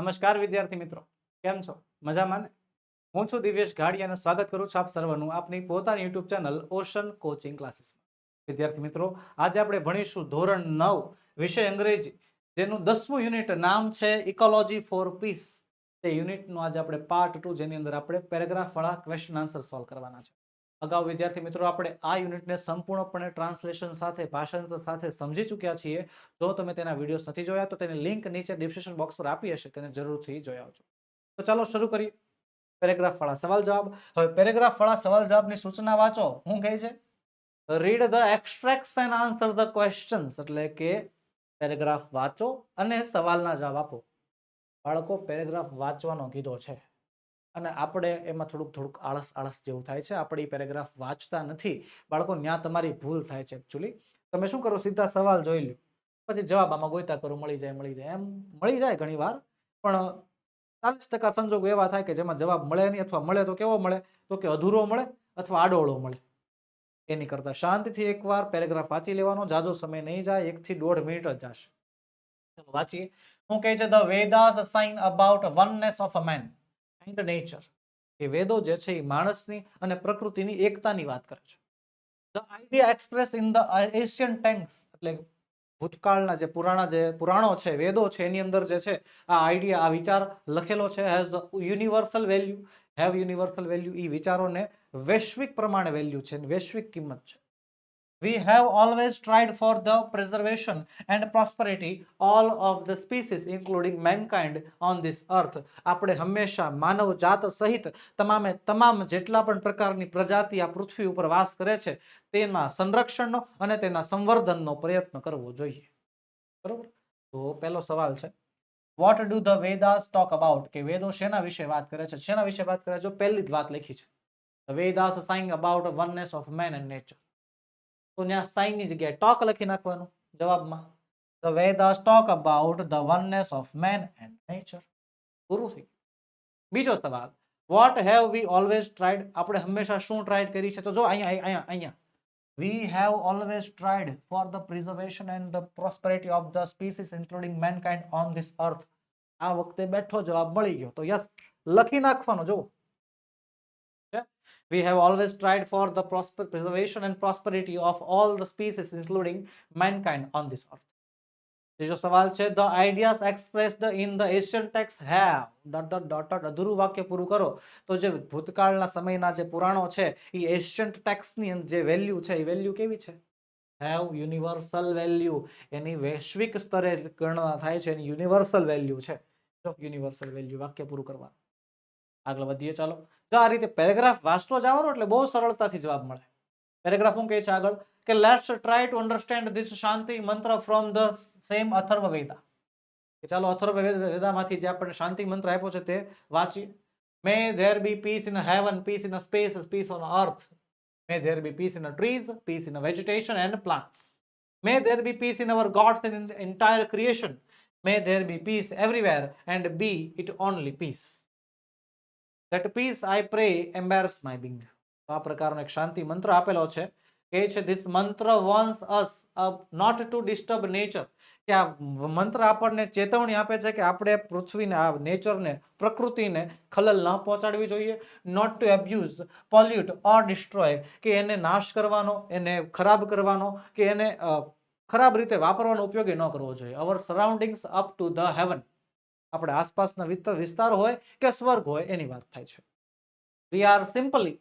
નમસ્કાર વિદ્યાર્થી મિત્રો. કેમ છો? મજામાં ને? હું છું દિવ્યેશ ઘાડી અને સ્વાગત કરું છું આપ સર્વનું આપની પોતાની યુટ્યુબ ચેનલ ઓશન કોચિંગ ક્લાસીસમાં. વિદ્યાર્થી મિત્રો, આજે આપણે ભણીશું ધોરણ નવ, વિષય અંગ્રેજી, જેનું દસમું યુનિટ નામ છે ઇકોલોજી ફોર પીસ તે યુનિટનું આજે આપણે પાર્ટ ટુ જેની અંદર આપણે પેરેગ્રાફવાળા ક્વેશ્ચન આન્સર સોલ્વ કરવાના છે. અગાઉ વિદ્યાર્થી મિત્રો આપણે આ યુનિટને સંપૂર્ણપણે ટ્રાન્સલેશન સાથે, ભાષાંતર સાથે સમજી ચૂક્યા છીએ. જો તમે તેના વિડીયોઝ નથી જોયા, તો તેની લિંક નીચે ડિસ્ક્રિપ્શન બોક્સ પર આપી હશે. તેને જરૂરથી જોઈ આવજો. તો ચાલો શરૂ કરીએ. પેરેગ્રાફ વાળા સવાલ જવાબ. હવે પેરેગ્રાફ વાળા સવાલ જવાબની સૂચના વાંચો. હું કહે છે? Read the extract and answer the questions એટલે કે પેરેગ્રાફ વાંચો અને સવાલના જવાબ આપો. બાળકો, પેરેગ્રાફ વાંચવાનો કીધો છે. અને આપણે એમાં થોડુંક થોડુંક આળસ આળસ જેવું થાય છે. આપણે એ પેરેગ્રાફ વાંચતા નથી. બાળકો ત્યાં તમારી ભૂલ થાય છે એકચ્યુઅલી તમે શું કરો? સીધા સવાલ જોઈ લો પછી જવાબ આમાં ગોઈતા કરો. મળી જાય મળી જાય. એમ મળી જાય ઘણી પણ ચાલીસ ટકા સંજોગો એવા થાય કે જેમાં જવાબ મળે નહીં અથવા મળે તો કેવો મળે? તો કે અધૂરો મળે અથવા આડોળો મળે. એની કરતા શાંતિથી એકવાર પેરેગ્રાફ વાંચી લેવાનો. જાજો સમય નહીં જાય. એકથી દોઢ મિનિટ જ જશે. વાંચીએ. હું કહે છે? The Vedas sign about oneness of a man and nature એ વેદો જે છે એ માણસની અને પ્રકૃતિની એકતાની વાત કરે છે. The idea express in the Asian tanks એટલે ભૂતકાળના જે પુરાણા જે પુરાણો છે, વેદો છે, એની અંદર જે છે, આ આઈડિયા આ વિચાર લખેલો છે has universal value have universal value એ વિચારોને વૈશ્વિક પ્રમાણે વેલ્યુ છે વૈશ્વિક કિંમત છે. We have always tried for the preservation and prosperity all of the species, including mankind, on this earth. આપણે હંમેશા માનવ જાત સહિત તમામે તમામ જેટલા પણ પ્રકારની પ્રજાતિ આ પૃથ્વી ઉપર વાસ કરે છે, તેના સંરક્ષણનો અને તેના સંવર્ધનનો પ્રયત્ન કરવો જોઈએ. બરોબર? તો પહેલો સવાલ છે. What do the Vedas talk about કે વેદો શેના વિશે વાત કરે છે? શેના વિશે વાત કરે છે? જો પહેલી જ વાત લખી છે. Vedas saying about oneness of man and nature તો ત્યાં સાઇનની જગ્યાએ ટોક લખી નાખવાનું જવાબમાં. The Vedas talk about the oneness of man and nature પૂરું થઈ બીજો સવાલ what have we always tried આપણે હંમેશા શું ટ્રાઈડ કરી છે? તો જો અહીંયા અહીંયા અહીંયા we have always tried for the preservation and the prosperity of the species including mankind on this earth આ વખતે બેઠો જવાબ મળી ગયો. તો યસ, લખી નાખવાનો જો We have always tried for the prosper preservation and prosperity of all the species, including mankind on this earth. ત્રીજો સવાલ છે the ideas expressed in the ancient texts have dot dot dot dot અધૂરું વાક્ય પૂરું કરો તો જે ભૂતકાળના સમયના જે પુરાણો છે એ એશિયન્ટ ટેક્સની જે વેલ્યુ છે એ વેલ્યુ કેવી છે હેવ યુનિવર્સલ વેલ્યુ એની વૈશ્વિક સ્તરે ગણના થાય છે એની યુનિવર્સલ વેલ્યુ છે જો યુનિવર્સલ વેલ્યુ વાક્ય પૂરું કરવાનું આગળ વધીએ ચાલો જો આ રીતે પેરેગ્રાફ વાંચતો જવાનો એટલે બહુ સરળતાથી જવાબ મળે. પેરેગ્રાફ શું કહે છે આગળ કે let's try to understand this shanti mantra from the same Atharva Veda કે ચાલો અથર્વ વેદામાંથી જે આપણને શાંતિ મંત્ર આપ્યો છે તે વાંચીએ. May there be peace in heaven peace in space peace on earth may there be peace in trees peace in vegetation and plants may there be peace in our gods in entire creation may there be peace everywhere and be it only peace that peace I pray embrace my being આ પ્રકારનો એક શાંતિ મંત્ર આપેલો છે. કે છે this mantra wants us not to disturb nature કે આ મંત્ર આપણને ચેતવણી આપે છે કે આપણે પૃથ્વીને, આ નેચરને પ્રકૃતિને ખલલ ન પહોંચાડવી જોઈએ not to abuse pollute or destroy કે એને નાશ કરવાનો, એને ખરાબ કરવાનો, કે એને ખરાબ રીતે વાપરવાનો ઉપયોગી ન કરવો જોઈએ. Our surroundings up to the heaven આપણે આસપાસના વિસ્તાર હોય કે સ્વર્ગ હોય એની વાત થાય છે we are simply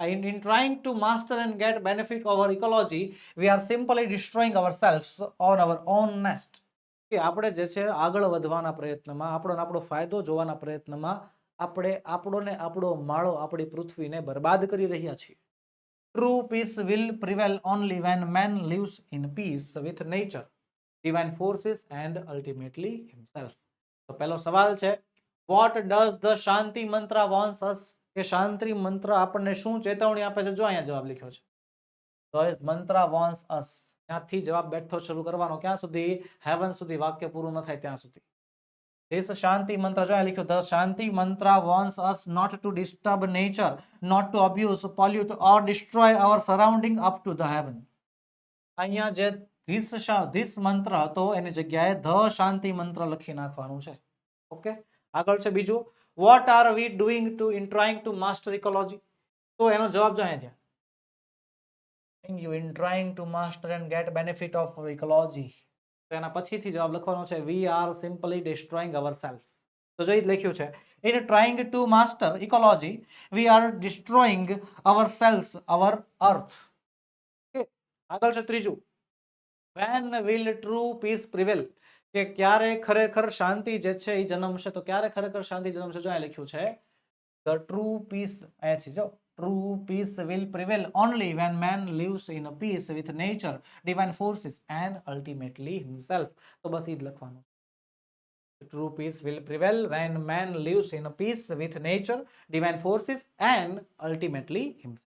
in, in trying to master and get benefit our ecology we are simply destroying ourselves on our own nest કે આપણે જે છે આગળ વધવાના પ્રયત્નમાં આપણો આપણો ફાયદો જોવાના પ્રયત્નમાં આપણે આપણો ને આપણો માળો આપણી પૃથ્વીને બરબાદ કરી રહ્યા છીએ true peace will prevail only when man lives in peace with nature divine forces and ultimately himself તો પહેલો સવાલ છે વોટ ડઝ ધ શાંતિ મંત્ર વોન્સ અસ કે શાંતિ મંત્ર આપણને શું ચેતવણી આપે છે? જો અહીંયા જવાબ લખ્યો છે. ધસ મંત્ર વોન્સ અસ ત્યાંથી જવાબ બેઠો શરૂ કરવાનો? ક્યાં સુધી? હેવન સુધી. વાક્ય પૂરું ન થાય ત્યાં સુધી. ધીસ શાંતિ મંત્ર જો લખ્યું the shanti mantra wants us not to disturb nature not to abuse pollute or destroy our surrounding up to the heaven અહીંયા જે ધીસ ધીસ મંત્ર હતો એની જગ્યાએ ધ શાંતિ મંત્ર લખી નાખવાનું છે. ઓકે? આગળ છે બીજું. What are we doing to in trying to master ecology તો એનો જવાબ જો અહીંયા ધ્યાન you in trying to master and get benefit of ecology તો એના પછીથી જવાબ લખવાનો છે we are simply destroying our self તો જોઈ લખ્યું છે in trying to master ecology we are destroying ourselves our earth આગળ છે ત્રીજું. When will true peace prevail કે ક્યારે ખરેખર શાંતિ જે છે એ જન્મશે તો ક્યારે ખરેખર શાંતિ જન્મશે જો અહીંયા લખ્યું છે ધ ટ્રુ પીસ અહીંયા છે, જો. True peace will prevail only when man lives in a peace with nature divine forces and ultimately himself તો બસ એ જ લખવાનું true peace will prevail when man lives in a peace with nature divine forces and ultimately himself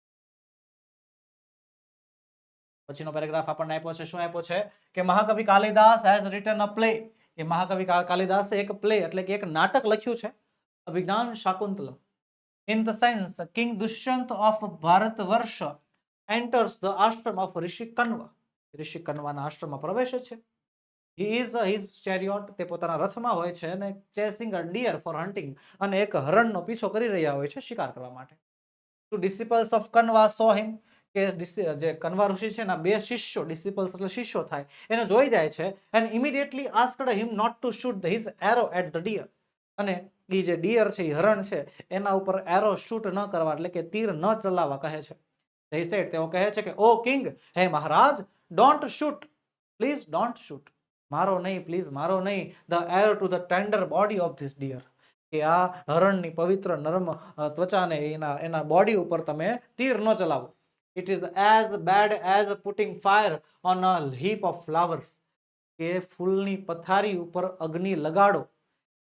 પછીનો paragraph આપણને આપ્યો છે, શું આપ્યો છે? કે મહાકવિ Kalidas has written a play કે મહાકવિ કાલિદાસે એક પ્લે એટલે કે એક નાટક લખ્યું છે, Abhijnana Shakuntalam. In the sense king Dushyant of Bharat Varsh enters the ashram of rishi Kanva ઋષિ કન્વાના આશ્રમમાં પ્રવેશે છે. હી ઇઝ હિઝ ચેરિયોટ તે પોતાના રથમાં હોય છે અને chasing a deer for hunting અને એક હરણનો પીછો કરી રહ્યા હોય છે, શિકાર કરવા માટે. ટુ ડિસિપલ્સ ઓફ કન્વા સો હિમ કે જે કન્વા ઋષિ છે એના બે શિષ્યો, ડિસિપલ્સ એટલે શિષ્યો થાય, એને જોઈ જાય છે and immediately asked him not to shoot his arrow at the deer અને એ જે ડિયર છે એ હરણ છે, એના ઉપર એરો શૂટ ન કરવા, એટલે કે તીર ન ચલાવવા કહે છે. They said, તેઓ કહે છે કે ઓ કિંગ હે Maharaj don't shoot please don't shoot મારો નહીં પ્લીઝ મારો નહીં the arrow to the tender body of this deer કે આ હરણની પવિત્ર નરમ ત્વચાને એના એના બોડી ઉપર તમે તીર ન ચલાવો. It is as bad as putting fire on a heap of flowers કે ફૂલની પથારી ઉપર અગ્નિ લગાડો.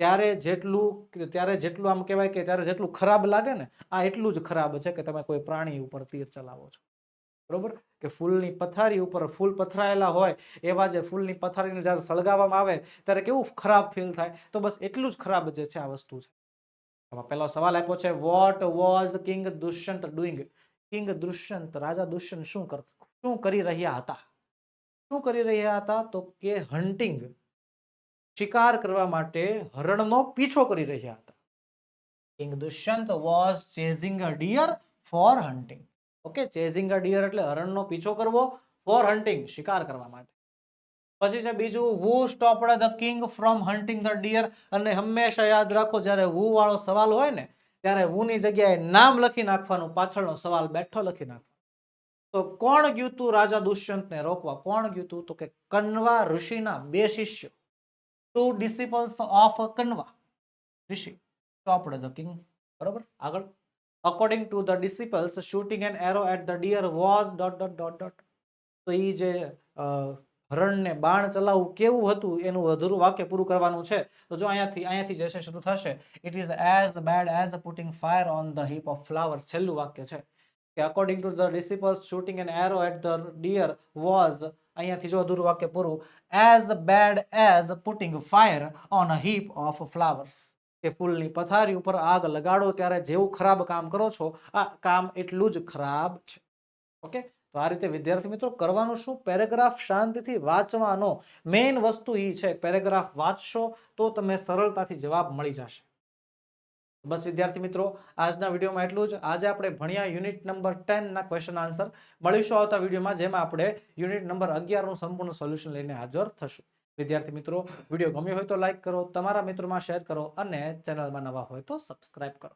ત્યારે જેટલું ત્યારે જેટલું આમ કહેવાય કે ત્યારે જેટલું ખરાબ લાગે ને, આ એટલું જ ખરાબ છે કે તમે કોઈ પ્રાણી ઉપર તીર ચલાવો છો. બરોબર? કે ફૂલની પથારી ઉપર ફૂલ પથરાયેલા હોય, એવા જે ફૂલની પથારીને જ્યારે સળગાવવામાં આવે, ત્યારે કેવું ખરાબ ફીલ થાય? તો બસ એટલું જ ખરાબ જે છે આ વસ્તુ છે. પહેલો સવાલ આપ્યો છે what was king Dushyant doing king Dushyant, રાજા દુષ્યંત શું કર, શું કરી રહ્યા હતા? શું કરી રહ્યા હતા? તો કે હન્ટિંગ શિકાર કરવા માટે હરણનો પીછો કરી રહ્યા હતા. King Dushyant was chasing a deer for hunting okay chasing a deer એટલે હરણનો પીછો કરવો ફોર હન્ટિંગ શિકાર કરવા માટે. પછી છે બીજું who stopped the king from hunting the deer અને હંમેશા યાદ રાખો, જ્યારે વુ વાળો સવાલ હોય ને ત્યારે હુની જગ્યાએ નામ લખી નાખવાનું પાછળનો સવાલ બેઠો લખી નાખવાનો. તો કોણ ગયું તું રાજા દુષ્યંતને રોકવા? કોણ ગયું તું? કે કન્વા ઋષિના બે શિષ્ય. Two disciples of Kanva rishi. Stopped the king, બરોબર? આગળ. According to the disciples shooting an arrow at the deer was dot dot dot dot તો એ જે હરણને બાણ ચલાવવું કેવું હતું એનું અધૂરું વાક્ય પૂરું કરવાનું છે. તો જો અહીંયાથી અહીંયાથી જે છે શરૂ થશે. It is as bad as putting fire on the heap of flowers છેલ્લું વાક્ય છે. કે according to the disciples shooting an arrow at the deer was અહીંયાથી જો અધૂરું વાક્ય પૂરું as bad as putting fire on a heap of flowers કે ફૂલની પથારી ઉપર આગ લગાડો ત્યારે જેવું ખરાબ કામ કરો છો, આ કામ એટલું જ ખરાબ છે. ઓકે તો આ રીતે વિદ્યાર્થી મિત્રો કરવાનું શું? પેરેગ્રાફ શાંતિથી વાંચવાનો. મેઇન વસ્તુ એ છે, પેરેગ્રાફ વાંચશો તો તમે સરળતાથી જવાબ મળી જશે. બસ વિદ્યાર્થી મિત્રો, આજના વિડીયોમાં એટલું જ. આજે આપણે ભણ્યા યુનિટ નંબર ટેનના ક્વેશ્ચન આન્સર. મળીશું આવતા વિડીયોમાં જેમાં આપણે યુનિટ નંબર અગિયારનું સંપૂર્ણ સોલ્યુશન લઈને હાજર થશું. વિદ્યાર્થી મિત્રો, વીડિયો ગમ્યો હોય તો લાઇક કરો, તમારા મિત્રોમાં શેર કરો અને ચેનલમાં નવા હોય તો સબસ્ક્રાઇબ કરો.